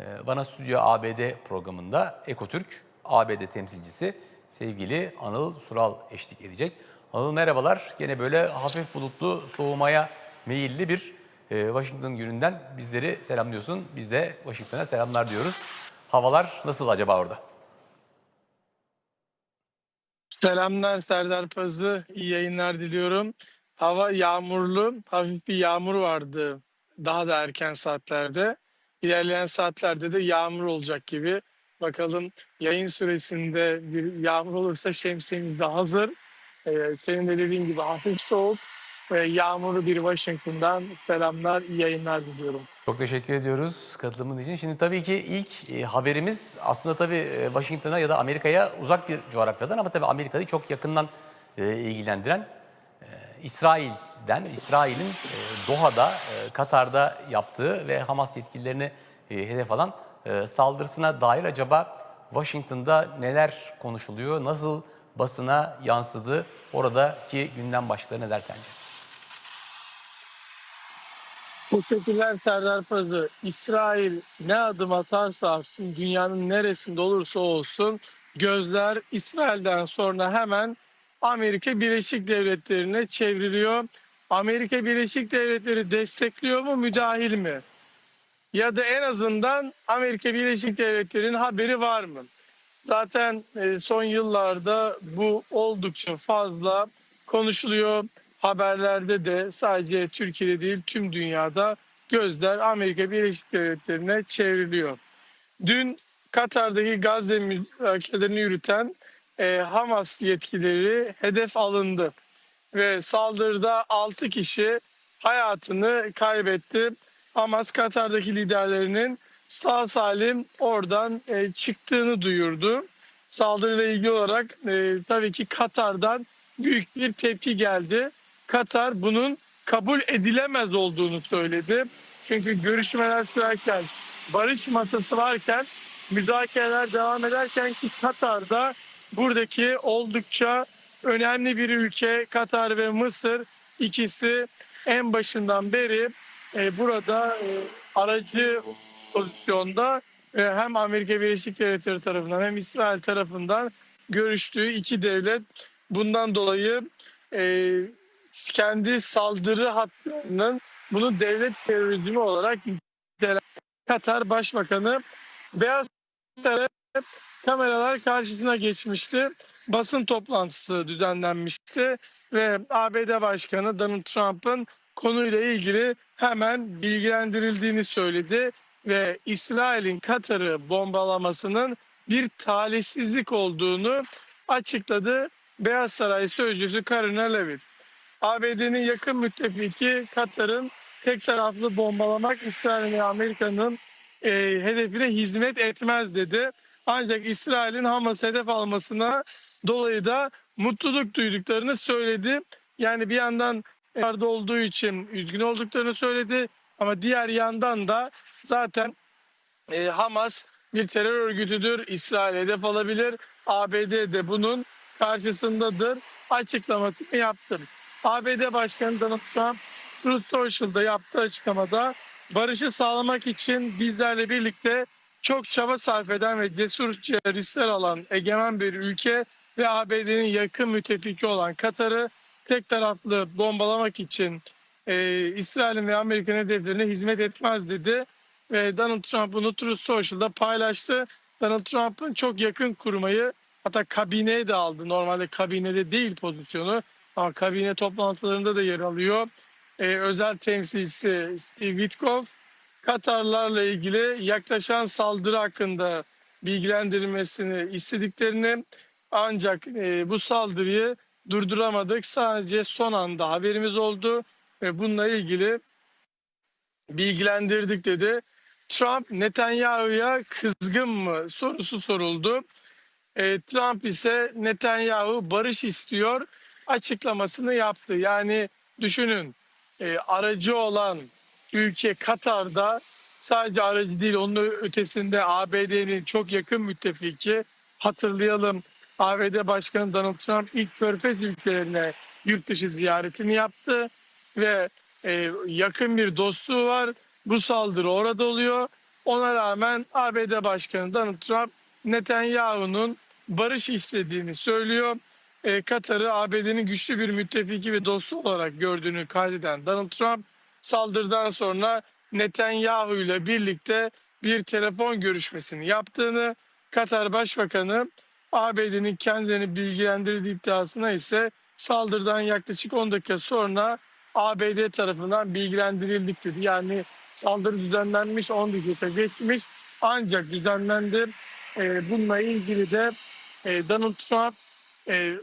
Ee, Bana Stüdyo ABD programında Ekotürk ABD temsilcisi sevgili Anıl Sural eşlik edecek. Anıl merhabalar. Gene böyle hafif bulutlu soğumaya meyilli bir e, Washington gününden bizleri selamlıyorsun. Biz de Washington'a selamlar diyoruz. Havalar nasıl acaba orada? Selamlar Serdar Pazı. İyi yayınlar diliyorum. Hava yağmurlu. Hafif bir yağmur vardı daha da erken saatlerde. İlerleyen saatlerde de yağmur olacak gibi. Bakalım yayın süresinde bir yağmur olursa şemsiyemiz de hazır. Ee, senin de dediğin gibi hafif soğuk ve yağmurlu bir Washington'dan selamlar, iyi yayınlar diliyorum. Çok teşekkür ediyoruz katılımın için. Şimdi tabii ki ilk e, haberimiz aslında tabii e, Washington'a ya da Amerika'ya uzak bir coğrafyadan ama tabii Amerika'yı çok yakından e, ilgilendiren İsrail'den, İsrail'in e, Doha'da, e, Katar'da yaptığı ve Hamas yetkililerini e, hedef alan e, saldırısına dair acaba Washington'da neler konuşuluyor, nasıl basına yansıdı, oradaki gündem başlıkları neler sence? Teşekkürler Serdar Pazı. İsrail ne adım atarsa atsın, dünyanın neresinde olursa olsun gözler İsrail'den sonra hemen Amerika Birleşik Devletleri'ne çevriliyor. Amerika Birleşik Devletleri destekliyor mu, müdahil mi? Ya da en azından Amerika Birleşik Devletleri'nin haberi var mı? Zaten e, son yıllarda bu oldukça fazla konuşuluyor. Haberlerde de sadece Türkiye'de değil tüm dünyada gözler Amerika Birleşik Devletleri'ne çevriliyor. Dün Katar'daki Gazze müzakerelerini yürüten e, Hamas yetkileri hedef alındı ve saldırıda 6 kişi hayatını kaybetti. Hamas Katar'daki liderlerinin sağ salim oradan e, çıktığını duyurdu. Saldırıyla ilgili olarak e, tabii ki Katar'dan büyük bir tepki geldi. Katar bunun kabul edilemez olduğunu söyledi. Çünkü görüşmeler sürerken, barış masası varken, müzakereler devam ederken ki Katar'da buradaki oldukça önemli bir ülke Katar ve Mısır. İkisi en başından beri e, burada e, aracı pozisyonda e, hem Amerika Birleşik Devletleri tarafından hem İsrail tarafından görüştüğü iki devlet. Bundan dolayı e, kendi saldırı hatlarının bunu devlet terörizmi olarak Katar Başbakanı Beyaz Saray kameralar karşısına geçmişti. Basın toplantısı düzenlenmişti ve ABD Başkanı Donald Trump'ın konuyla ilgili hemen bilgilendirildiğini söyledi ve İsrail'in Katar'ı bombalamasının bir talihsizlik olduğunu açıkladı. Beyaz Saray Sözcüsü Karina Levitt. ABD'nin yakın müttefiki Katar'ın tek taraflı bombalamak İsrail ve Amerika'nın e, hedefine hizmet etmez dedi. Ancak İsrail'in Hamas hedef almasına dolayı da mutluluk duyduklarını söyledi. Yani bir yandan yardı olduğu için üzgün olduklarını söyledi. Ama diğer yandan da zaten e, Hamas bir terör örgütüdür. İsrail hedef alabilir. ABD de bunun karşısındadır. Açıklamasını yaptı. ABD Başkanı Donald Trump Truth Social'da yaptığı açıklamada barışı sağlamak için bizlerle birlikte çok çaba sarf eden ve cesurca riskler alan egemen bir ülke ve ABD'nin yakın müttefiki olan Katar'ı tek taraflı bombalamak için e, İsrail'in ve Amerika'nın hedeflerine hizmet etmez dedi. Ve Donald Trump bunu Truth Social'da paylaştı. Donald Trump'ın çok yakın kurmayı hatta kabineye de aldı. Normalde kabinede değil pozisyonu ama kabine toplantılarında da yer alıyor. E, özel temsilcisi Steve Witkoff Katarlarla ilgili yaklaşan saldırı hakkında bilgilendirilmesini istediklerini ancak e, bu saldırıyı durduramadık. Sadece son anda haberimiz oldu ve bununla ilgili bilgilendirdik dedi. Trump Netanyahu'ya kızgın mı sorusu soruldu. E, Trump ise Netanyahu barış istiyor açıklamasını yaptı. Yani düşünün e, aracı olan ülke Katar'da sadece aracı değil onun ötesinde ABD'nin çok yakın müttefiki hatırlayalım ABD Başkanı Donald Trump ilk körfez ülkelerine yurt dışı ziyaretini yaptı ve e, yakın bir dostluğu var. Bu saldırı orada oluyor. Ona rağmen ABD Başkanı Donald Trump Netanyahu'nun barış istediğini söylüyor. E, Katar'ı ABD'nin güçlü bir müttefiki ve dostu olarak gördüğünü kaydeden Donald Trump saldırıdan sonra Netanyahu ile birlikte bir telefon görüşmesini yaptığını, Katar Başbakanı ABD'nin kendilerini bilgilendirdiği iddiasına ise saldırıdan yaklaşık 10 dakika sonra ABD tarafından bilgilendirildik dedi. Yani saldırı düzenlenmiş 10 dakika geçmiş ancak düzenlendi. Ee, bununla ilgili de e, Donald Trump e,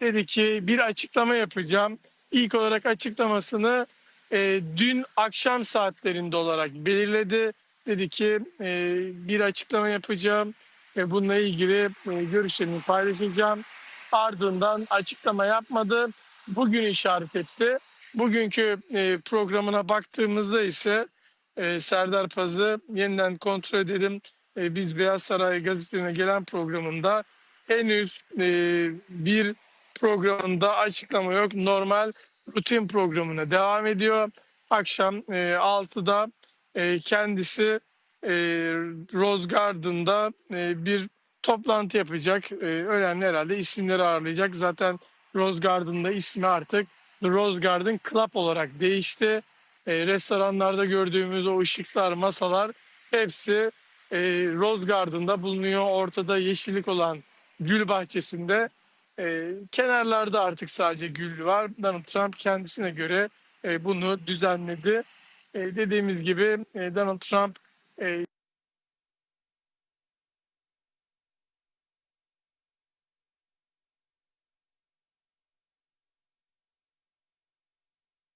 dedi ki bir açıklama yapacağım. İlk olarak açıklamasını e, dün akşam saatlerinde olarak belirledi. Dedi ki e, bir açıklama yapacağım ve bununla ilgili e, görüşlerimi paylaşacağım. Ardından açıklama yapmadı. Bugün işaret etti. Bugünkü e, programına baktığımızda ise e, Serdar Paz'ı yeniden kontrol edelim. E, biz Beyaz Saray gazetelerine gelen programında henüz e, bir programında açıklama yok. Normal rutin programına devam ediyor. Akşam e, 6'da e, kendisi e, Rose Garden'da e, bir toplantı yapacak. E, önemli herhalde isimleri ağırlayacak. Zaten Rose Garden'da ismi artık The Rose Garden Club olarak değişti. E, restoranlarda gördüğümüz o ışıklar, masalar hepsi e, Rose Garden'da bulunuyor. Ortada yeşillik olan gül bahçesinde. E, kenarlarda artık sadece gül var. Donald Trump kendisine göre e, bunu düzenledi. E, dediğimiz gibi e, Donald Trump e,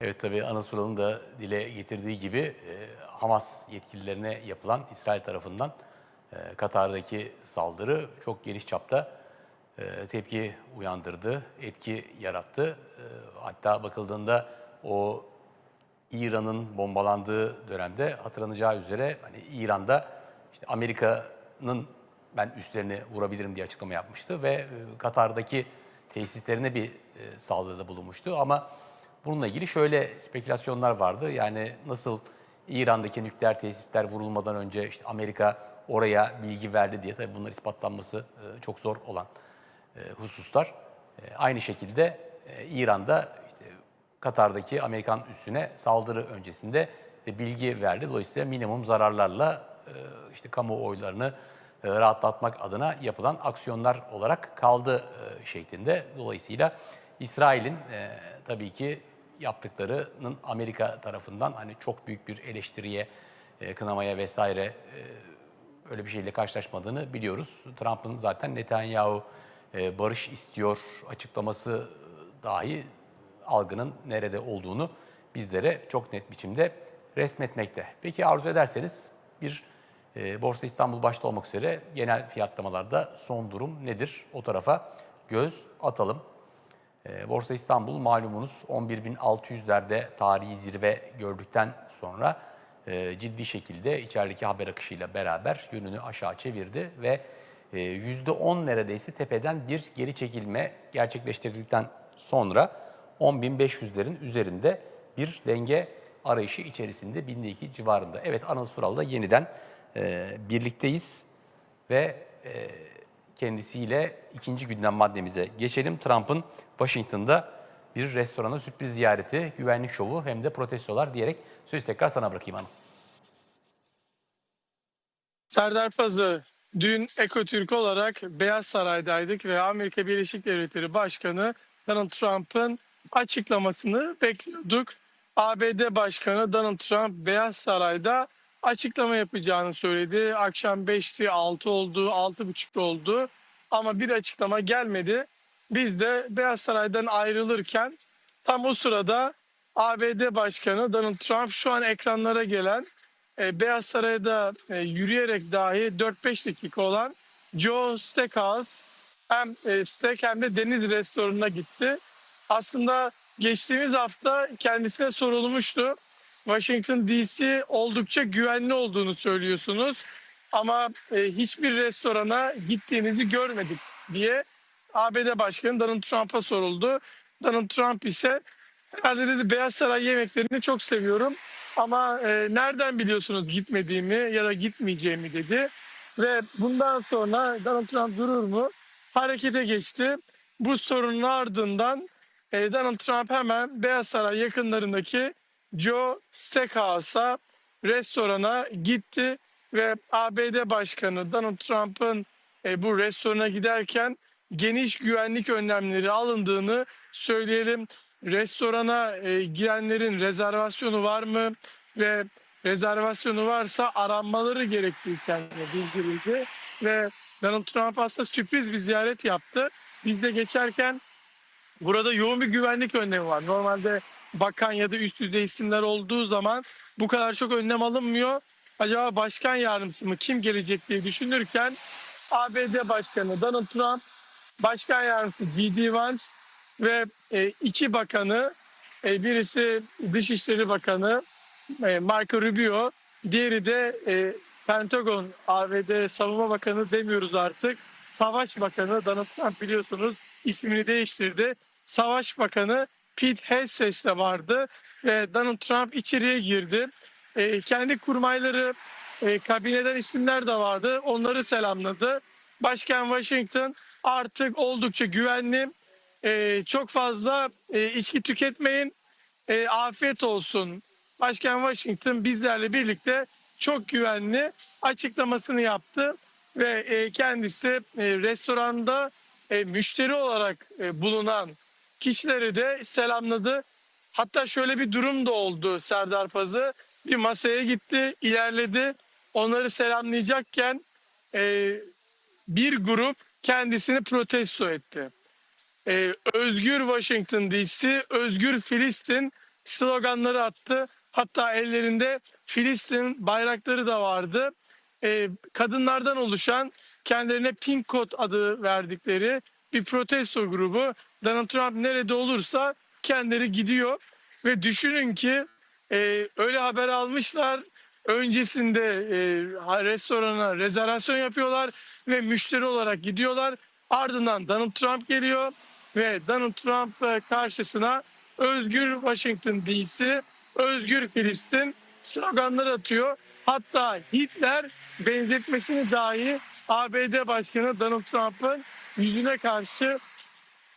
Evet tabii Anasural'ın da dile getirdiği gibi e, Hamas yetkililerine yapılan İsrail tarafından e, Katar'daki saldırı çok geniş çapta tepki uyandırdı, etki yarattı. E, hatta bakıldığında o İran'ın bombalandığı dönemde hatırlanacağı üzere hani İran'da işte Amerika'nın ben üstlerini vurabilirim diye açıklama yapmıştı ve e, Katar'daki tesislerine bir e, saldırıda bulunmuştu ama bununla ilgili şöyle spekülasyonlar vardı. Yani nasıl İran'daki nükleer tesisler vurulmadan önce işte Amerika oraya bilgi verdi diye tabii bunlar ispatlanması e, çok zor olan e, hususlar. E, Aynı şekilde e, İran'da işte Katar'daki Amerikan üssüne saldırı öncesinde de bilgi verdi. Dolayısıyla minimum zararlarla e, işte kamuoylarını e, rahatlatmak adına yapılan aksiyonlar olarak kaldı e, şeklinde. Dolayısıyla İsrail'in e, tabii ki yaptıklarının Amerika tarafından hani çok büyük bir eleştiriye, e, kınamaya vesaire e, öyle bir şeyle karşılaşmadığını biliyoruz. Trump'ın zaten Netanyahu e, barış istiyor açıklaması dahi algının nerede olduğunu bizlere çok net biçimde resmetmekte. Peki arzu ederseniz bir e, Borsa İstanbul başta olmak üzere genel fiyatlamalarda son durum nedir? O tarafa göz atalım. E, Borsa İstanbul malumunuz 11.600'lerde tarihi zirve gördükten sonra ciddi şekilde içerideki haber akışıyla beraber yönünü aşağı çevirdi ve %10 neredeyse tepeden bir geri çekilme gerçekleştirdikten sonra 10.500'lerin üzerinde bir denge arayışı içerisinde 1002 civarında. Evet Anıl Sural'da yeniden e, birlikteyiz ve e, kendisiyle ikinci gündem maddemize geçelim. Trump'ın Washington'da bir restorana sürpriz ziyareti, güvenlik şovu hem de protestolar diyerek sözü tekrar sana bırakayım hanım. Serdar Pazı dün Ekotürk olarak Beyaz Saray'daydık ve Amerika Birleşik Devletleri Başkanı Donald Trump'ın açıklamasını bekliyorduk. ABD Başkanı Donald Trump Beyaz Saray'da açıklama yapacağını söyledi. Akşam 5'ti, 6 oldu, 6.30 oldu ama bir açıklama gelmedi. Biz de Beyaz Saray'dan ayrılırken tam o sırada ABD Başkanı Donald Trump şu an ekranlara gelen Beyaz Saray'da e, yürüyerek dahi 4-5 dakika olan Joe Steakhouse hem e, steak hem de deniz restoranına gitti. Aslında geçtiğimiz hafta kendisine sorulmuştu. Washington DC oldukça güvenli olduğunu söylüyorsunuz ama e, hiçbir restorana gittiğinizi görmedik diye ABD Başkanı Donald Trump'a soruldu. Donald Trump ise herhalde dedi Beyaz Saray yemeklerini çok seviyorum Ama e, nereden biliyorsunuz gitmediğimi ya da gitmeyeceğimi dedi. Ve bundan sonra Donald Trump durur mu? Harekete geçti. Bu sorunun ardından e, Donald Trump hemen Beyaz Saray yakınlarındaki Joe Steakhouse'a restorana gitti ve ABD Başkanı Donald Trump'ın e, bu restorana giderken geniş güvenlik önlemleri alındığını söyleyelim. Restorana e, girenlerin rezervasyonu var mı ve rezervasyonu varsa aranmaları gerektiği kendine bildirildi ve Donald Trump aslında sürpriz bir ziyaret yaptı. Biz de geçerken Burada yoğun bir güvenlik önlemi var. Normalde bakan ya da üst düzey isimler olduğu zaman bu kadar çok önlem alınmıyor. Acaba başkan yardımcısı mı kim gelecek diye düşünürken ABD Başkanı Donald Trump, Başkan Yardımcısı J.D. Vance ve e, iki bakanı, e, birisi Dışişleri Bakanı e, Marco Rubio, diğeri de e, Pentagon, ABD Savunma Bakanı demiyoruz artık. Savaş Bakanı Donald Trump biliyorsunuz ismini değiştirdi. Savaş Bakanı Pete Hegseth de vardı ve Donald Trump içeriye girdi. E, kendi kurmayları, e, kabineden isimler de vardı. Onları selamladı. Başkan Washington artık oldukça güvenli. E, çok fazla e, içki tüketmeyin. E, afiyet olsun. Başkan Washington bizlerle birlikte çok güvenli açıklamasını yaptı ve e, kendisi e, restoranda e, müşteri olarak e, bulunan kişileri de selamladı. Hatta şöyle bir durum da oldu Serdar Pazı. Bir masaya gitti, ilerledi. Onları selamlayacakken e, bir grup kendisini protesto etti. Ee, Özgür Washington DC, Özgür Filistin sloganları attı. Hatta ellerinde Filistin bayrakları da vardı. Ee, kadınlardan oluşan kendilerine Pink Code adı verdikleri bir protesto grubu. Donald Trump nerede olursa kendileri gidiyor ve düşünün ki e, öyle haber almışlar. Öncesinde e, restorana rezervasyon yapıyorlar ve müşteri olarak gidiyorlar. Ardından Donald Trump geliyor ve Donald Trump karşısına Özgür Washington DC, Özgür Filistin sloganlar atıyor. Hatta Hitler benzetmesini dahi ABD Başkanı Donald Trump'ın yüzüne karşı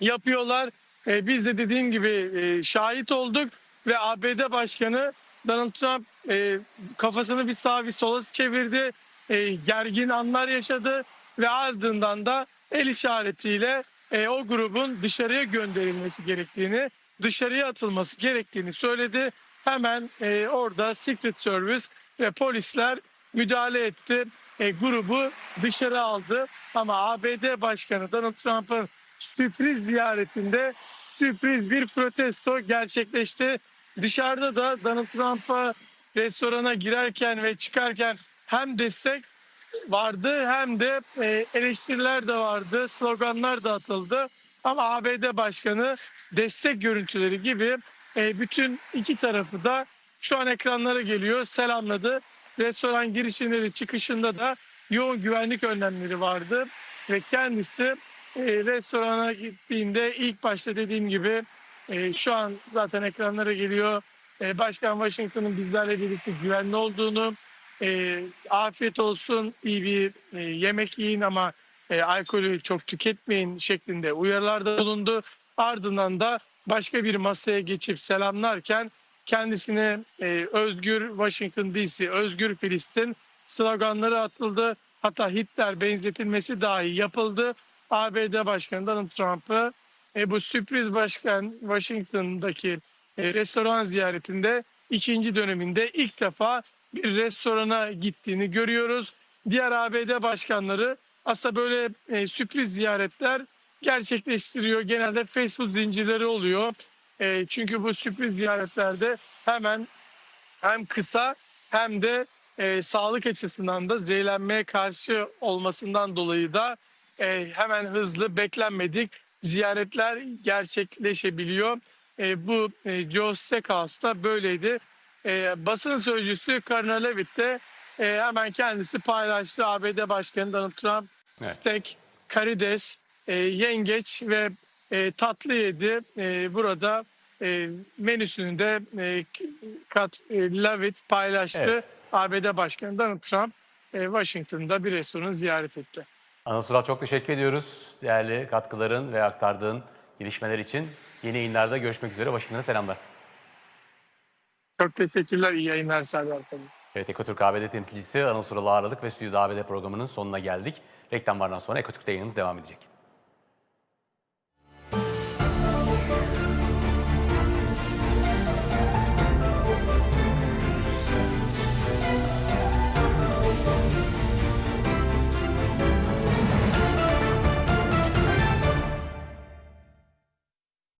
yapıyorlar. E, biz de dediğim gibi e, şahit olduk ve ABD Başkanı Donald Trump e, kafasını bir sağa bir sola çevirdi. Gergin anlar yaşadı ve ardından da el işaretiyle e, o grubun dışarıya gönderilmesi gerektiğini, dışarıya atılması gerektiğini söyledi. Hemen e, orada Secret Service ve polisler müdahale etti. E, grubu dışarı aldı. Ama ABD Başkanı Donald Trump'ın sürpriz ziyaretinde sürpriz bir protesto gerçekleşti. Dışarıda da Donald Trump'a restorana girerken ve çıkarken hem destek vardı hem de e, eleştiriler de vardı, sloganlar da atıldı. Ama ABD Başkanı destek görüntüleri gibi e, bütün iki tarafı da şu an ekranlara geliyor, selamladı. Restoran girişinde de çıkışında da yoğun güvenlik önlemleri vardı ve kendisi e, restorana gittiğinde ilk başta dediğim gibi şu an zaten ekranlara geliyor. Başkan Washington'ın bizlerle birlikte güvenli olduğunu, e, afiyet olsun, iyi bir e, yemek yiyin ama e, alkolü çok tüketmeyin şeklinde uyarılarda bulundu. Ardından da başka bir masaya geçip selamlarken kendisine e, Özgür Washington DC, Özgür Filistin sloganları atıldı. Hatta Hitler benzetilmesi dahi yapıldı. ABD Başkanı Donald Trump'ı e, bu sürpriz başkan Washington'daki e, restoran ziyaretinde ikinci döneminde ilk defa bir restorana gittiğini görüyoruz. Diğer ABD başkanları aslında böyle e, sürpriz ziyaretler gerçekleştiriyor. Genelde Facebook zincirleri oluyor. E, çünkü bu sürpriz ziyaretlerde hemen hem kısa hem de e, sağlık açısından da zehirlenmeye karşı olmasından dolayı da e, hemen hızlı beklenmedik ziyaretler gerçekleşebiliyor. E, bu e, Joe Steakhouse'da böyleydi. E, basın sözcüsü Karina Levitt de e, hemen kendisi paylaştı. ABD Başkanı Donald Trump Evet. steak, karides, e, yengeç ve e, tatlı yedi. E, burada e, menüsünü de e, Kat e, Levitt paylaştı. Evet. ABD Başkanı Donald Trump e, Washington'da bir restoranı ziyaret etti. Anıl Sural çok teşekkür ediyoruz. Değerli katkıların ve aktardığın gelişmeler için. Yeni yayınlarda görüşmek üzere. Washington'a selamlar. Çok teşekkürler. İyi yayınlar Serdar Pazu. Evet, Ekotürk ABD temsilcisi Anıl Sural'ı ağırladık ve Stüdyo ABD programının sonuna geldik. Reklamlardan sonra Ekotürk'te yayınımız devam edecek.